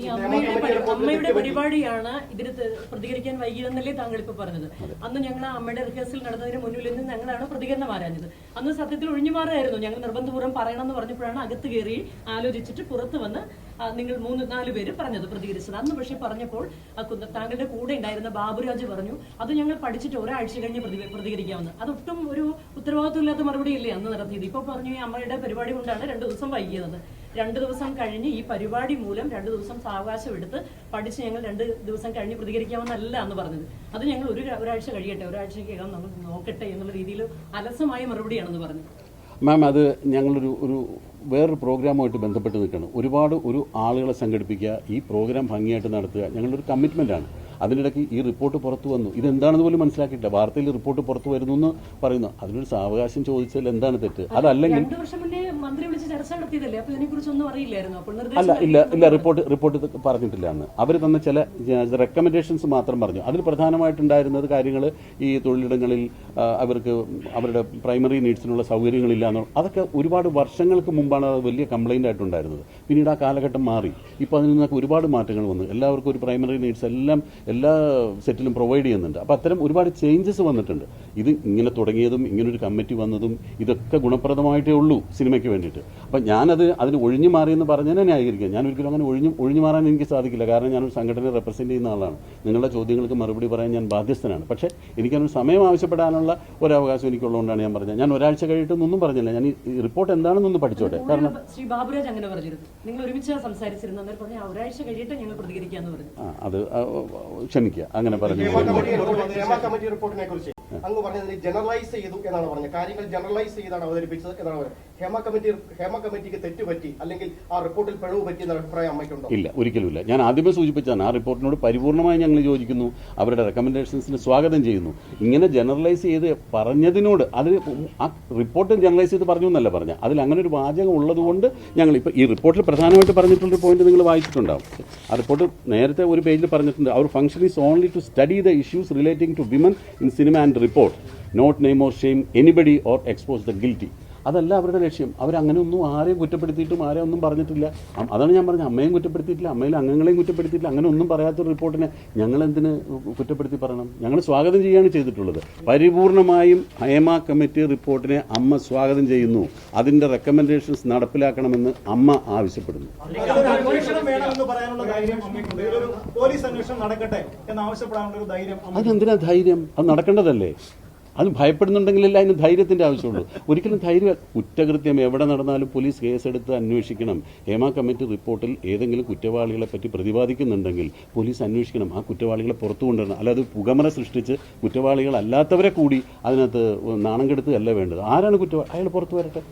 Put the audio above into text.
ഈ അമ്മയുടെ പരി- അമ്മയുടെ പരിപാടിയാണ് ഇതിന് പ്രതികരിക്കാൻ വൈകിയെന്നല്ലേ താങ്കൾ ഇപ്പൊ പറഞ്ഞത് അന്ന് ഞങ്ങൾ അമ്മയുടെ റിഹേഴ്സൽ നടന്നതിന് മുന്നിൽ നിന്ന് ഞങ്ങളാണ് പ്രതികരണം ആരാഞ്ഞത്. അന്ന് സത്യത്തിൽ ഒഴിഞ്ഞു മാറായിരുന്നു. ഞങ്ങൾ നിർബന്ധപൂർവം പറയണം എന്ന് പറഞ്ഞപ്പോഴാണ് അകത്ത് കയറി ആലോചിച്ചിട്ട് പുറത്ത് വന്ന് നിങ്ങൾ മൂന്ന് നാല് പേര് പറഞ്ഞത് പ്രതികരിച്ചത്. അന്ന് പക്ഷേ പറഞ്ഞപ്പോൾ താങ്കളുടെ കൂടെ ഉണ്ടായിരുന്ന ബാബുരാജ് പറഞ്ഞു അത് ഞങ്ങൾ പഠിച്ചിട്ട് ഒരാഴ്ച കഴിഞ്ഞ് പ്രതി- പ്രതികരിക്കാമെന്ന്. അതൊട്ടും ഒരു ഉത്തരവാദിത്വമില്ലാത്ത മറുപടിയല്ലേ അന്ന് നടത്തിയത്? ഇപ്പൊ പറഞ്ഞു ഈ അമ്മയുടെ പരിപാടി കൊണ്ടാണ് രണ്ടു ദിവസം വൈകിയതെന്ന് രണ്ട് ദിവസം കഴിഞ്ഞ് ഈ പരിപാടി മൂലം രണ്ട് ദിവസം സാവകാശം എടുത്ത് പഠിച്ച് ഞങ്ങൾ രണ്ട് ദിവസം കഴിഞ്ഞ് പ്രതികരിക്കാമെന്നല്ല എന്ന് പറഞ്ഞത്. അത് ഞങ്ങൾ ഒരു ഒരാഴ്ച കഴിയട്ടെ ഒരാഴ്ചക്കകം നമ്മൾ നോക്കട്ടെ എന്നുള്ള രീതിയിൽ അലസമായ മറുപടിയാണെന്ന് പറഞ്ഞു. മാം അത് ഞങ്ങളൊരു ഒരു വേറൊരു പ്രോഗ്രാമുമായിട്ട് ബന്ധപ്പെട്ട് നിൽക്കണം. ഒരുപാട് ഒരു ആളുകളെ സംഘടിപ്പിക്കുക ഈ പ്രോഗ്രാം ഭംഗിയായിട്ട് നടത്തുക ഞങ്ങളൊരു കമ്മിറ്റ്മെന്റാണ് അതിനിടയ്ക്ക് ഈ റിപ്പോർട്ട് പുറത്തു വന്നു. ഇതെന്താണെന്ന് പോലും മനസ്സിലാക്കിയിട്ടില്ല. വാർത്തയിൽ റിപ്പോർട്ട് പുറത്തു വരുന്നു എന്ന് പറയുന്നു. അതിനൊരു സാവകാശം ചോദിച്ചാൽ എന്താണ് തെറ്റ്? അതല്ലെങ്കിൽ അല്ല ഇല്ല ഇല്ല റിപ്പോർട്ട് റിപ്പോർട്ട് പറഞ്ഞിട്ടില്ല അന്ന്. അവർ തന്ന ചില റെക്കമെൻഡേഷൻസ് മാത്രം പറഞ്ഞു. അതിൽ പ്രധാനമായിട്ടുണ്ടായിരുന്നത് കാര്യങ്ങൾ ഈ തൊഴിലിടങ്ങളിൽ അവർക്ക് അവരുടെ പ്രൈമറി നീഡ്സിനുള്ള സൗകര്യങ്ങളില്ല എന്നോ അതൊക്കെ ഒരുപാട് വർഷങ്ങൾക്ക് മുമ്പാണ് അത് വലിയ കംപ്ലൈന്റ് ആയിട്ടുണ്ടായിരുന്നത്. പിന്നീട് ആ കാലഘട്ടം മാറി. ഇപ്പോൾ അതിൽ നിന്നൊക്കെ ഒരുപാട് മാറ്റങ്ങൾ വന്നു. എല്ലാവർക്കും ഒരു പ്രൈമറി നീഡ്സ് എല്ലാം എല്ലാ സെറ്റിലും പ്രൊവൈഡ് ചെയ്യുന്നുണ്ട്. അപ്പോൾ അത്തരം ഒരുപാട് ചേഞ്ചസ് വന്നിട്ടുണ്ട്. ഇത് ഇങ്ങനെ തുടങ്ങിയതും ഇങ്ങനൊരു കമ്മിറ്റി വന്നതും ഇതൊക്കെ ഗുണപ്രദമായിട്ടേ ഉള്ളൂ സിനിമയ്ക്ക് വേണ്ടിയിട്ട്. അപ്പം ഞാനത് അതിന് ഒഴിഞ്ഞു മാറിയെന്ന് പറഞ്ഞതിനെ ന്യായീകരിക്കുക. ഞാൻ ഒരിക്കലും അങ്ങനെ ഒഴിഞ്ഞു ഒഴിഞ്ഞു മാറാൻ എനിക്ക് സാധിക്കില്ല. കാരണം ഞാനൊരു സംഘടനയെ റെപ്രസെന്റ് ചെയ്യുന്ന ആളാണ്. നിങ്ങളുടെ ചോദ്യങ്ങൾക്ക് മറുപടി പറയാൻ ഞാൻ ബാധ്യസ്ഥനാണ്. പക്ഷേ എനിക്കതിന് സമയം ആവശ്യപ്പെടാനുള്ള ഒരു അവകാശം എനിക്കുള്ളതുകൊണ്ടാണ് ഞാൻ പറഞ്ഞത്. ഞാൻ ഒരാഴ്ച കഴിഞ്ഞിട്ടൊന്നും പറഞ്ഞില്ല. ഞാൻ ഈ റിപ്പോർട്ട് എന്താണെന്നൊന്ന് പഠിച്ചോട്ടെ. കാരണം ശ്രീ ബാബുരാജ് അങ്ങനെ പറഞ്ഞിരുന്നു. നിങ്ങൾ ഒരുമിച്ച് സംസാരിച്ചിരുന്നു. അന്നേരം പറഞ്ഞു "ആ, ഒരാഴ്ച കഴിയട്ടെ ഞങ്ങൾ പ്രതികരിക്കാന്ന് പറഞ്ഞു. ആ, അത് ക്ഷമിക്കുക. അങ്ങനെ പറഞ്ഞു അങ്ങ് പറഞ്ഞതിന് ജനറലൈസ് ചെയ്തു എന്നാണ് പറഞ്ഞത്. കാര്യങ്ങൾ ജനറലൈസ് ചെയ്താണ് അവതരിപ്പിച്ചത് എന്നാണ് പറഞ്ഞത്. ഹേമ കമ്മിറ്റി ഹേമ കമ്മിറ്റിക്ക് തെറ്റുപറ്റി അല്ലെങ്കിൽ ആ റിപ്പോർട്ടിൽ പിഴവ് പറ്റി എന്ന അഭിപ്രായം അമ്മയ്ക്കുണ്ടോ? ഇല്ല ഒരിക്കലുമില്ല. ഞാൻ ആദ്യമേ സൂചിപ്പിച്ചാണ് ആ റിപ്പോർട്ടിനോട് പരിപൂർണമായി ഞങ്ങൾ യോജിക്കുന്നു. അവരുടെ റെക്കമെൻഡേഷൻസിന് സ്വാഗതം ചെയ്യുന്നു. ഇങ്ങനെ ജനറലൈസ് ചെയ്ത് പറഞ്ഞതിനോട് അത് ആ റിപ്പോർട്ട് ജനറലൈസ് ചെയ്ത് പറഞ്ഞു എന്നല്ല പറഞ്ഞത്. അതിൽ അങ്ങനെ ഒരു വാചകം ഉള്ളതുകൊണ്ട് ഞങ്ങൾ ഇപ്പോൾ ഈ റിപ്പോർട്ടിൽ പ്രധാനമായിട്ട് പറഞ്ഞിട്ടുള്ളൊരു പോയിന്റ് നിങ്ങൾ വായിച്ചിട്ടുണ്ടാവും. ആ റിപ്പോർട്ട് നേരത്തെ ഒരു പേജിൽ പറഞ്ഞിട്ടുണ്ട് അവർ function is only to study the issues relating to women in cinema and report, not name or shame anybody or expose the guilty. അതല്ല അവരുടെ ലക്ഷ്യം. അവരങ്ങനെ ഒന്നും ആരെയും കുറ്റപ്പെടുത്തിയിട്ടും ആരെയും ഒന്നും പറഞ്ഞിട്ടില്ല. അതാണ് ഞാൻ പറഞ്ഞത്. അമ്മയും കുറ്റപ്പെടുത്തിയിട്ടില്ല അമ്മയിലെ അംഗങ്ങളെയും കുറ്റപ്പെടുത്തിയിട്ടില്ല. അങ്ങനെ ഒന്നും പറയാത്ത റിപ്പോർട്ടിനെ ഞങ്ങൾ എന്തിന് കുറ്റപ്പെടുത്തി പറയണം? ഞങ്ങൾ സ്വാഗതം ചെയ്യുകയാണ് ചെയ്തിട്ടുള്ളത്. പരിപൂർണമായും ഹേമ കമ്മിറ്റി റിപ്പോർട്ടിനെ അമ്മ സ്വാഗതം ചെയ്യുന്നു. അതിന്റെ റെക്കമെൻഡേഷൻസ് നടപ്പിലാക്കണമെന്ന് അമ്മ ആവശ്യപ്പെടുന്നു. അതെന്തിനാ ധൈര്യം? അത് നടക്കേണ്ടതല്ലേ? അത് ഭയപ്പെടുന്നുണ്ടെങ്കിലല്ല അതിന് ധൈര്യത്തിന്റെ ആവശ്യമുള്ളൂ. ഒരിക്കലും ധൈര്യം കുറ്റകൃത്യം എവിടെ നടന്നാലും പോലീസ് കേസെടുത്ത് അന്വേഷിക്കണം. ഹേമ കമ്മിറ്റി റിപ്പോർട്ടിൽ ഏതെങ്കിലും കുറ്റവാളികളെ പറ്റി പ്രതിപാദിക്കുന്നുണ്ടെങ്കിൽ പോലീസ് അന്വേഷിക്കണം. ആ കുറ്റവാളികളെ പുറത്തു കൊണ്ടുവരണം. അല്ലാതെ പുകമറ സൃഷ്ടിച്ച് കുറ്റവാളികളല്ലാത്തവരെ കൂടി അതിനകത്ത് നാണം കെടുത്തുകയല്ല വേണ്ടത്. ആരാണ് കുറ്റവാളി? അയാൾ പുറത്തു വരട്ടെ.